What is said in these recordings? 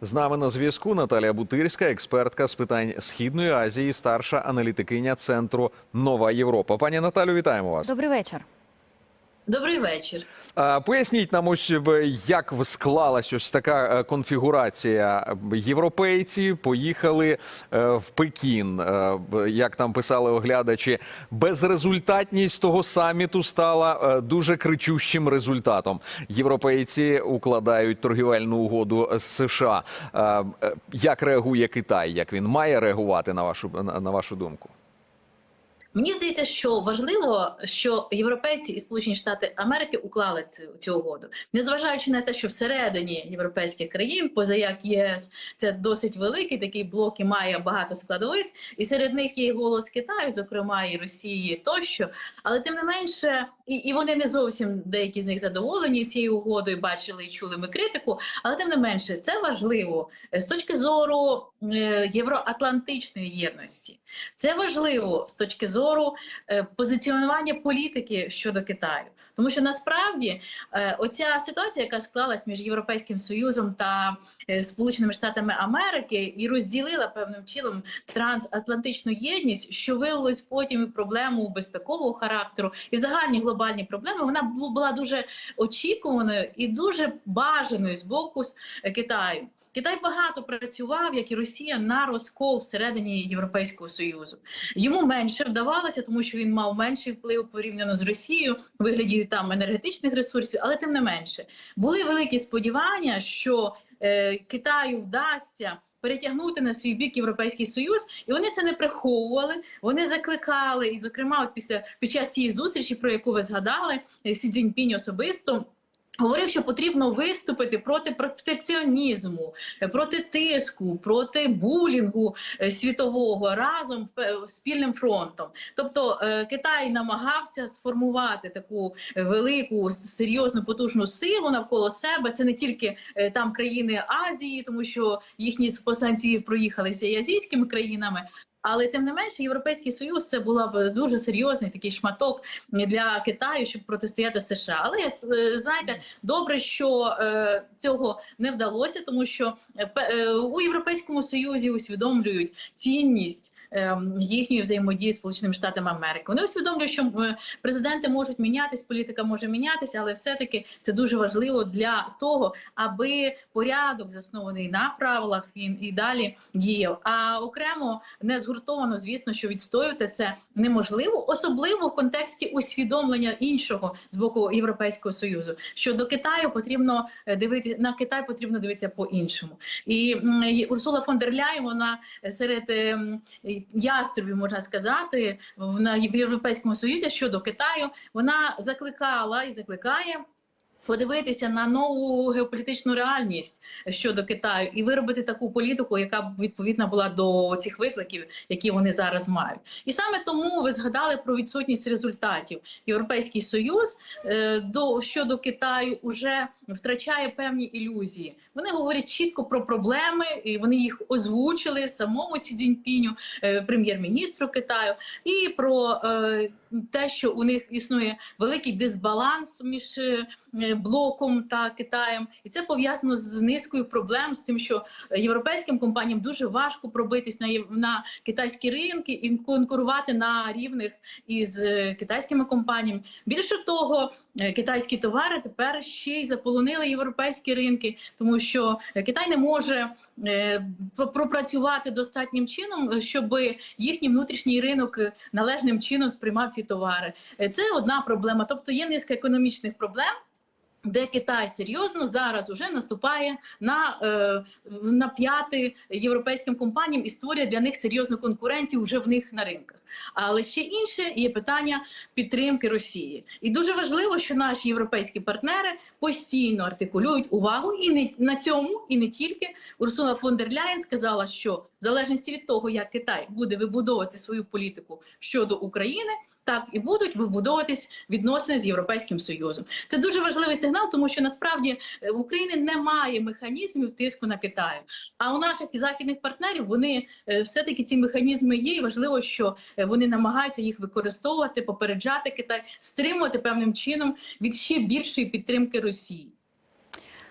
З нами на зв'язку Наталія Бутирська, експертка з питань Східної Азії, старша аналітикиня центру Нова Європа. Пані Наталю, вітаємо вас. Добрий вечір. Добрий вечір. Поясніть нам, ось як склалась ось така е, конфігурація. Європейці поїхали е, в Пекін. Е, Як там писали оглядачі, безрезультатність того саміту стала дуже кричущим результатом. Європейці укладають торгівельну угоду з США. Як реагує Китай? Як він має реагувати на вашу на вашу думку? Мені здається, що важливо, що європейці і Сполучені Штати Америки уклали цю, цю угоду, незважаючи на те, що всередині європейських країн, поза як ЄС, це досить великий такий блок і має багато складових, і серед них є голос Китаю, зокрема і Росії тощо. Але тим не менше, і, і вони не зовсім деякі з них задоволені цією угодою, бачили і чули ми критику. Але тим не менше, це важливо е, з точки зору е, євроатлантичної єдності. Це важливо з точки зору е, позиціонування політики щодо Китаю, тому що насправді е, оця ситуація, яка склалась між Європейським Союзом та е, Сполученими Штатами Америки, і розділила певним чином трансатлантичну єдність, що вилилось потім і проблему безпекового характеру, і загальні глобальні проблеми. Вона була дуже очікуваною і дуже бажаною з боку Китаю. Китай багато працював, як і Росія, на розкол всередині Європейського союзу. Йому менше вдавалося, тому що він мав менший вплив порівняно з Росією у вигляді там енергетичних ресурсів, але тим не менше були великі сподівання, що е, Китаю вдасться. Перетягнути на свій бік європейський союз, і вони це не приховували. Вони закликали, і зокрема, от після під час цієї зустрічі, про яку ви згадали, Сі Цзіньпінь особисто. Говорив, що потрібно виступити проти протекціонізму, е, проти тиску, проти булінгу е, світового разом е, спільним фронтом. Тобто Китай намагався сформувати таку велику серйозну потужну силу навколо себе. Це не тільки там країни Азії, тому що їхні посланці проїхалися і азійськими країнами. Але тим не менше, європейський союз це була б дуже серйозний такий шматок для Китаю, щоб протистояти США. Але е, знаєте, добре, що е, цього не вдалося, тому що е, е, у європейському союзі усвідомлюють цінність. Е, Їхньої взаємодії з Сполученими Штатами Америки вони усвідомлюють, що е, президенти можуть мінятись, політика може мінятися, але все-таки це дуже важливо для того, аби порядок заснований на правилах він і далі діяв. А окремо не згуртовано, звісно, що відстоювати це неможливо, особливо в контексті усвідомлення іншого з боку Європейського союзу. Що до Китаю потрібно дивитися на Китай, потрібно дивитися по іншому. І Урсула фон дер Ляєн, вона серед яструбів, можна сказати, в Європейському Союзі щодо Китаю, вона закликала і закликає. Подивитися на нову геополітичну реальність щодо Китаю і виробити таку політику, яка б відповідна була до цих викликів, які вони зараз мають. І саме тому ви згадали про відсутність результатів. Європейський союз е, до щодо Китаю вже втрачає певні ілюзії. Вони говорять чітко про проблеми, і вони їх озвучили самому Сі Цзіньпіню, е, прем'єр-міністру Китаю, і про е, те, що у них існує великий дисбаланс між блоком та Китаєм, і це пов'язано з низкою проблем з тим, що європейським компаніям дуже важко пробитись на на китайські ринки і конкурувати на рівних із е, китайськими компаніями. Більше того, е, китайські товари тепер ще й заполонили європейські ринки, тому що Китай не може. е, Пропрацювати достатнім чином, щоб їхній внутрішній ринок належним чином сприймав ці товари. Це одна проблема. Тобто є низка економічних проблем, де Китай серйозно зараз вже наступає на, е, на п'яти європейським компаніям і створює для них серйозну конкуренцію вже в них на ринках. Але ще інше є питання підтримки Росії. І дуже важливо, що наші європейські партнери постійно артикулюють увагу і не на цьому, і не тільки. Урсула фон дер Ляєн сказала, що в залежності від того, як Китай буде вибудовувати свою політику щодо України. Так і будуть вибудовуватись відносини з європейським союзом. Це дуже важливий сигнал, тому що насправді е, в Україні немає механізмів тиску на Китай. А у наших західних партнерів вони е, все-таки ці механізми є. І важливо, що вони намагаються їх використовувати, попереджати Китай, стримувати певним чином від ще більшої підтримки Росії.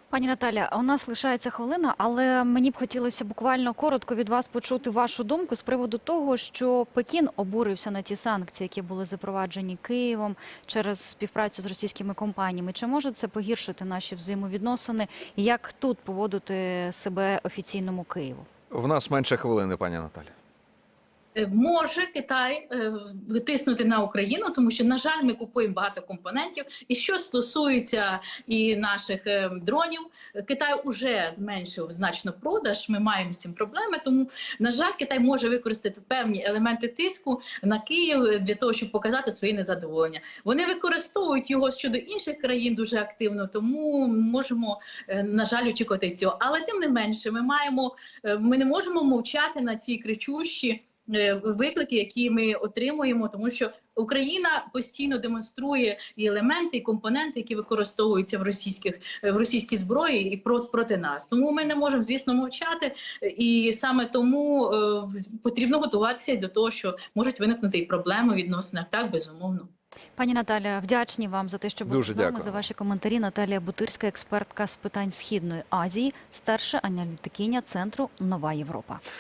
Пані Наталя, у нас лишається хвилина, але мені б хотілося буквально коротко від вас почути вашу думку з приводу того, що Пекін обурився на ті санкції, які були запроваджені Києвом через співпрацю з російськими компаніями. Чи може це погіршити наші взаємовідносини? Як тут поводити себе офіційному Києву? В нас менше хвилини, пані Наталя. Е, Може Китай е, тиснути на Україну, тому що на жаль, ми купуємо багато компонентів. І що стосується і наших е, дронів, Китай вже зменшив значно продаж. Ми маємо з цим проблеми. Тому на жаль, Китай може використати певні елементи тиску на Київ для того, щоб показати своє незадоволення. Вони використовують його щодо інших країн дуже активно, тому можемо на жаль очікувати цього. Але тим не менше, ми маємо ми не можемо мовчати на ці кричущі виклики, які ми отримуємо, тому що Україна постійно демонструє і елементи, і компоненти, які використовуються в російських е, в російській зброї і про- проти нас. Тому ми не можемо, звісно, мовчати. е, І саме тому е, в- потрібно готуватися до того, що можуть виникнути і проблеми в відносинах. Так безумовно. Пані Наталя, вдячні вам за те, що були Дуже з нами дякую. за ваші коментарі. Наталія Бутирська, експертка з питань східної Азії, старша аналітикиня центру Нова Європа.